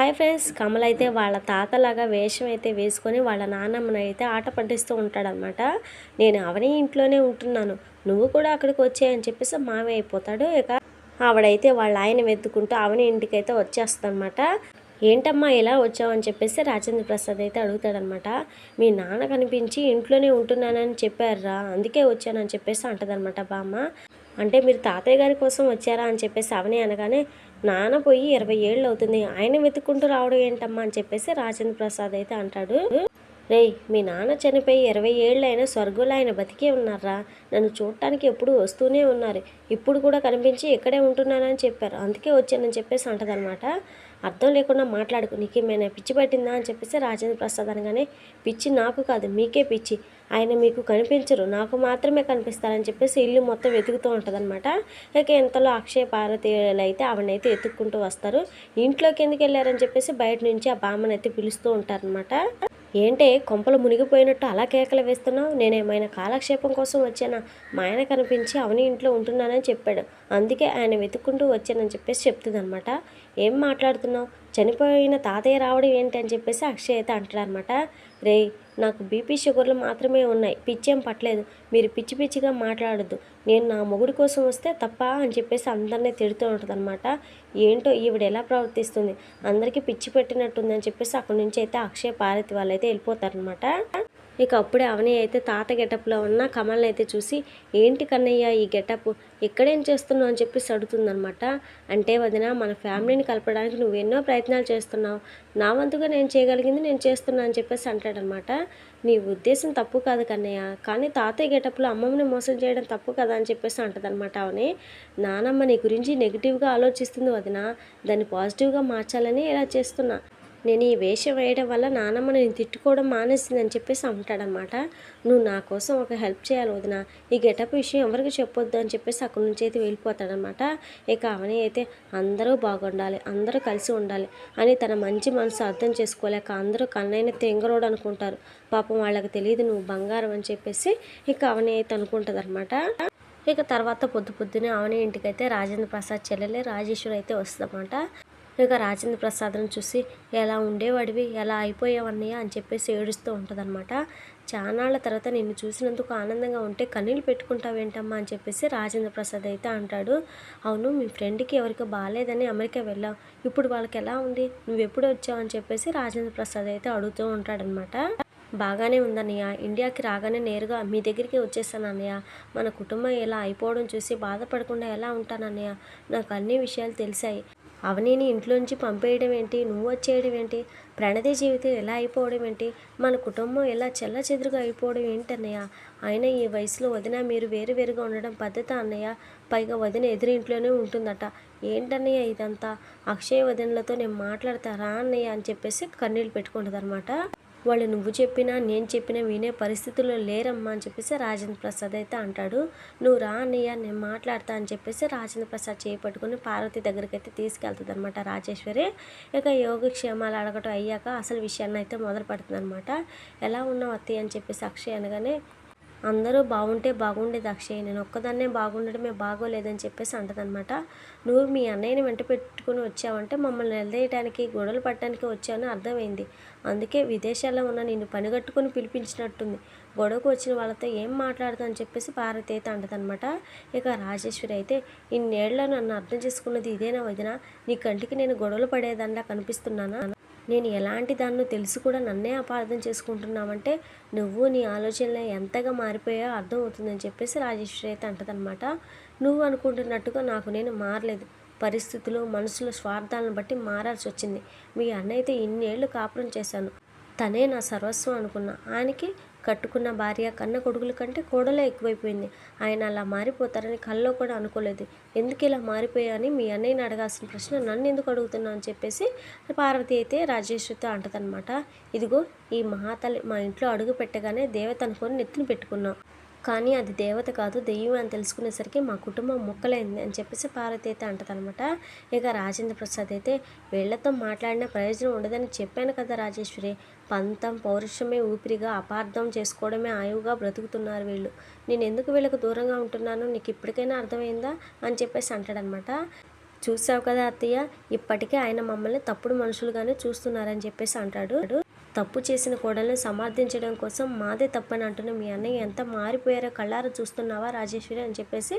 Hi friends Kamal అయితే వాళ్ళ తాతలాగా వేషం అయితే వేసుకొని వాళ్ళ నాన్నమ్మని అయితే ఆట పట్టిస్తూ ఉంటాడనమాట నేను అవని ఇంట్లోనే ఉంటున్నాను. నువ్వు కూడా అక్కడికి వచ్చాయని చెప్పేసి మామే అయిపోతాడు. ఇక ఆవిడైతే వాళ్ళ ఆయన వెతుకుంటూ అవని ఇంటికి అయితే వచ్చేస్తుందన్నమాట. ఏంటమ్మా ఇలా వచ్చావని చెప్పేసి రాజేంద్ర ప్రసాద్ అయితే అడుగుతాడనమాట మీ నాన్న కనిపించి ఇంట్లోనే ఉంటున్నానని చెప్పారా అందుకే వచ్చానని చెప్పేసి అంటదనమాట బామ్మ. అంటే మీరు తాతయ్య గారి కోసం వచ్చారా అని చెప్పేసి అవని అనగానే నాన్న పోయి ఇరవై ఏళ్ళు అవుతుంది ఆయన వెతుక్కుంటూ రావడం ఏంటమ్మా? అని చెప్పేసి రాజేంద్ర ప్రసాద్ అయితే అంటాడు. రేయ్ మీ నాన్న చనిపోయి ఇరవై ఏళ్ళు అయినా స్వర్గంలో ఆయన బతికే ఉన్నారా? నన్ను చూడటానికి ఎప్పుడు వస్తూనే ఉన్నారు. ఇప్పుడు కూడా కనిపించి ఇక్కడే ఉంటున్నానని చెప్పారు. అందుకే వచ్చానని చెప్పేసి అంటదనమాట అర్థం లేకుండా మాట్లాడుకు నీకేమైనా పిచ్చి పట్టిందా? అని చెప్పేసి రాజేంద్ర ప్రసాద్ అనగానే పిచ్చి నాకు కాదు మీకే పిచ్చి. ఆయన మీకు కనిపించరు. నాకు మాత్రమే కనిపిస్తారని చెప్పేసి ఇల్లు మొత్తం వెతుకుతూ ఉంటుందన్నమాట. ఇక ఇంతలో అక్షయ పార్వతీయులు అయితే ఆవిడనైతే ఎత్తుక్కుంటూ వస్తారు. ఇంట్లోకి ఎందుకు వెళ్ళారని చెప్పేసి బయట నుంచి ఆ బామ్మని అయితే పిలుస్తూ ఉంటారనమాట ఏంటే కొంపలు మునిగిపోయినట్టు అలా కేకలు వేస్తున్నావు? నేనేమైనా కాలక్షేపం కోసం వచ్చానా? మా ఆయన కనిపించి అవని ఇంట్లో ఉంటున్నానని చెప్పాడు. అందుకే ఆయన వెతుక్కుంటూ వచ్చానని చెప్పేసి చెప్తుందనమాట ఏం మాట్లాడుతున్నావు? చనిపోయిన తాతయ్య రావడం ఏంటి అని చెప్పేసి అక్షయ్ అయితే అంటాడనమాట. రే నాకు బీపీ షుగర్లు మాత్రమే ఉన్నాయి. పిచ్చేం పట్టలేదు. మీరు పిచ్చి పిచ్చిగా మాట్లాడద్దు. నేను నా మొగుడి కోసం వస్తే తప్ప అని చెప్పేసి అందరినీ తిడుతూ ఉంటుంది అనమాట ఏంటో ఈవిడ ఎలా ప్రవర్తిస్తుంది? అందరికీ పిచ్చి పెట్టినట్టుంది అని చెప్పేసి అక్కడి నుంచి అయితే అక్షయ పార్వతి వాళ్ళు అయితే వెళ్ళిపోతారనమాట. ఇక అప్పుడే అవని అయితే తాత గెటప్లో ఉన్న కమల్ని అయితే చూసి ఏంటి కన్నయ్య ఈ గెటప్? ఇక్కడేం చేస్తున్నావు? అని చెప్పేసి అడుగుతుందనమాట అంటే వదిన మన ఫ్యామిలీని కలపడానికి నువ్వు ఎన్నో ప్రయత్నాలు చేస్తున్నావు. నా వంతుగా నేను చేయగలిగింది నేను చేస్తున్నా అని చెప్పేసి అంటాడనమాట నీ ఉద్దేశం తప్పు కాదు కన్నయ్య. కానీ తాతయ్య గెటప్లో అమ్మమ్మని మోసం చేయడం తప్పు కదా అని చెప్పేసి అంటదనమాట అవని. నానమ్మ నీ గురించి నెగిటివ్గా ఆలోచిస్తుంది వదిన. దాన్ని పాజిటివ్గా మార్చాలని ఇలా చేస్తున్నా. నేను ఈ వేషం వేయడం వల్ల నానమ్మ నేను తిట్టుకోవడం మానేసిందని చెప్పేసి అంటాడనమాట. నువ్వు నా కోసం ఒక హెల్ప్ చేయాలి వదిన. ఈ గెటప్ విషయం ఎవరికి చెప్పొద్దు అని చెప్పేసి అక్కడి నుంచి అయితే వెళ్ళిపోతాడనమాట. ఇక అవని అయితే అందరూ బాగుండాలి అందరూ కలిసి ఉండాలి అని తన మంచి మనసు అర్థం చేసుకోలేక అందరూ కన్నైన తెంగరోడు అనుకుంటారు. పాపం వాళ్ళకి తెలియదు నువ్వు బంగారం అని చెప్పేసి ఇక అవని అయితే అనుకుంటుంది అనమాట ఇక తర్వాత పొద్దు పొద్దునే అవని ఇంటికైతే రాజేంద్ర ప్రసాద్ చెల్లెలే రాజేశ్వరి అయితే వస్తుందన్నమాట. ఇక రాజేంద్ర ప్రసాద్ని చూసి ఎలా ఉండేవాడివి? ఎలా అయిపోయావన్నయ్య? అని చెప్పేసి ఏడుస్తూ ఉంటుందన్నమాట. చానాళ్ళ తర్వాత నిన్ను చూసినందుకు ఆనందంగా ఉంటే కన్నీళ్ళు పెట్టుకుంటావేంటమ్మా? అని చెప్పేసి రాజేంద్ర ప్రసాద్ అయితే అంటాడు. అవును మీ ఫ్రెండ్కి ఎవరికి బాగాలేదని అమెరికా వెళ్ళావు. ఇప్పుడు వాళ్ళకి ఎలా ఉంది? నువ్వు ఎప్పుడు వచ్చావు? అని చెప్పేసి రాజేంద్ర ప్రసాద్ అయితే అడుగుతూ ఉంటాడనమాట బాగానే ఉందన్నయ్య. ఇండియాకి రాగానే నేరుగా మీ దగ్గరికి వచ్చేసాను అన్నయ్య మన కుటుంబం ఎలా అయిపోవడం చూసి బాధపడకుండా ఎలా ఉంటానన్నయ్య? నాకు అన్ని విషయాలు తెలిసాయి. అవనీని ఇంట్లోంచి పంపేయడం ఏంటి నువ్వు వచ్చేయడం ఏంటి ప్రణతి జీవితం ఎలా అయిపోవడం ఏంటి మన కుటుంబం ఎలా చెల్ల చెదురుగా అయిపోవడం ఏంటన్నయ్య? అయినా ఈ వయసులో వదిన మీరు వేరు వేరుగా ఉండడం పద్ధత అన్నయ్య? పైగా వదిన ఎదురింట్లోనే ఉంటుందట. ఏంటన్నయ్య ఇదంతా? అక్షయ వదినలతో నేను మాట్లాడతారా అన్నయ్య అని చెప్పేసి కన్నీళ్ళు పెట్టుకుంటుంది అనమాట వాళ్ళు నువ్వు చెప్పినా నేను చెప్పినా వినే పరిస్థితుల్లో లేరమ్మా అని చెప్పేసి రాజేంద్ర ప్రసాద్ అయితే అంటాడు. నువ్వు రా అన్నయ్య నేను మాట్లాడతా అని చెప్పేసి రాజేంద్ర ప్రసాద్ చేపట్టుకుని పార్వతి దగ్గరికి అయితే తీసుకెళ్తుంది అనమాట రాజేశ్వరి. ఇక యోగక్షేమాలు అడగటం అయ్యాక అసలు విషయాన్ని అయితే మొదలు పడుతుంది అనమాట ఎలా ఉన్నావు అత్తయ్య? అని చెప్పేసి అక్షయ్ అనగానే అందరూ బాగుంటే బాగుండేది అక్షయ్. నేను ఒక్కదాన్నే బాగుండడమే బాగోలేదని చెప్పేసి అంటదనమాట నువ్వు మీ అన్నయ్యని వెంట పెట్టుకుని వచ్చావంటే మమ్మల్ని నిలదీయడానికి గొడవలు పట్టడానికి వచ్చావని అర్థమైంది. అందుకే విదేశాల్లో ఉన్న నిన్ను పనిగట్టుకుని పిలిపించినట్టుంది. గొడవకు వచ్చిన వాళ్ళతో ఏం మాట్లాడతా అని చెప్పేసి పార్వతి అయితే అంటదనమాట ఇక రాజేశ్వరి అయితే ఇన్నేళ్ళ నన్ను అర్థం చేసుకున్నది ఇదేనా వదిన? నీ కంటికి నేను గొడవలు పడేదానిలా కనిపిస్తున్నానా? నేను ఎలాంటి దాన్నో తెలిసి కూడా నన్నే అపార్థం చేసుకుంటున్నామంటే నువ్వు నీ ఆలోచనలు ఎంతగా మారిపోయావో అర్థం అవుతుందని చెప్పేసి రాజేశ్వరి అయితే అంటదనమాట నువ్వు అనుకుంటున్నట్టుగా నాకు నేను మారలేదు. పరిస్థితులు మనసులో స్వార్థాలను బట్టి మారాల్సి వచ్చింది. మీ అన్న అయితే ఇన్నేళ్ళు కాపురం చేశాను. తనే నా సర్వస్వం అనుకున్నా ఆయనకి కట్టుకున్న భార్య కన్న కొడుకుల కంటే కోడలే ఎక్కువైపోయింది. ఆయన అలా మారిపోతారని కల్లో కూడా అనుకోలేదు. ఎందుకు ఇలా మారిపోయాని మీ అన్నయ్యని అడగాల్సిన ప్రశ్న నన్ను ఎందుకు అడుగుతున్నావు అని చెప్పేసి పార్వతి అయితే రాజేశ్వరితో అంటదనమాట ఇదిగో ఈ మహాతల్లి మా ఇంట్లో అడుగు పెట్టగానే దేవత అనుకొని నెత్తిని పెట్టుకున్నాం. కానీ అది దేవత కాదు దెయ్యం అని తెలుసుకునేసరికి మా కుటుంబం మొక్కలైంది అని చెప్పేసి పార్వతి అయితే అంటదనమాట ఇక రాజేంద్ర ప్రసాద్ అయితే వీళ్ళతో మాట్లాడిన ప్రయోజనం ఉండదని చెప్పాను కదా రాజేశ్వరి. పంతం పౌరుషమే ఊపిరిగా అపార్థం చేసుకోవడమే ఆయువుగా బ్రతుకుతున్నారు వీళ్ళు. నేను ఎందుకు వీళ్ళకు దూరంగా ఉంటున్నాను? నీకు ఇప్పటికైనా అర్థమైందా? అని చెప్పేసి అంటాడనమాట చూసావు కదా అత్తయ్య ఇప్పటికే ఆయన మమ్మల్ని తప్పుడు మనుషులుగానే చూస్తున్నారని చెప్పేసి అంటాడు. తప్పు చేసిన కోడల్ని సమర్థించడం కోసం మాదే తప్పని అంటున్న మీ అన్నయ్య ఎంత మారిపోయారో కళ్ళారా చూస్తున్నావా రాజేశ్వరి అని చెప్పేసి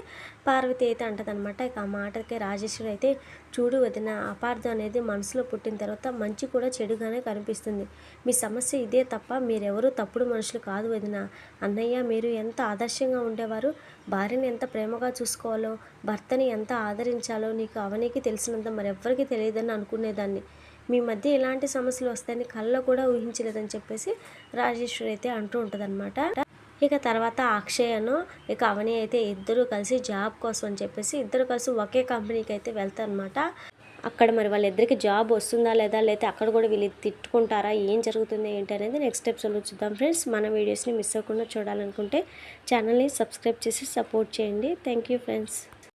పార్వతి అయితే అంటదనమాట ఇక ఆ మాటకి రాజేశ్వరి అయితే చూడు వదిన అపార్థం అనేది మనసులో పుట్టిన తర్వాత మంచి కూడా చెడుగానే కనిపిస్తుంది. మీ సమస్య ఇదే తప్ప మీరెవరూ తప్పుడు మనుషులు కాదు వదిన. అన్నయ్య మీరు ఎంత ఆదర్శంగా ఉండేవారు? భార్యని ఎంత ప్రేమగా చూసుకోవాలో? భర్తని ఎంత ఆదరించాలో నీకు అవనీకి తెలిసినంత మరెవ్వరికీ తెలియదని అనుకునేదాన్ని. మీ మధ్య ఎలాంటి సమస్యలు వస్తాయని కళ్ళలో కూడా ఊహించలేదని చెప్పేసి రాజేశ్వరి అయితే అంటూ ఉంటుందన్నమాట. ఇక తర్వాత అక్షయను ఇక అవని అయితే ఇద్దరు కలిసి జాబ్ కోసం అని చెప్పేసి ఇద్దరు కలిసి ఒకే కంపెనీకి అయితే వెళ్తారనమాట అక్కడ మరి వాళ్ళిద్దరికి జాబ్ వస్తుందా లేదా లేకపోతే అక్కడ కూడా వీళ్ళు తిట్టుకుంటారా ఏం జరుగుతుంది ఏంటి అనేది నెక్స్ట్ ఎపిసోడ్లో చూద్దాం ఫ్రెండ్స్. మన వీడియోస్ని మిస్ అవ్వకుండా చూడాలనుకుంటే ఛానల్ని సబ్స్క్రైబ్ చేసి సపోర్ట్ చేయండి. Thank you friends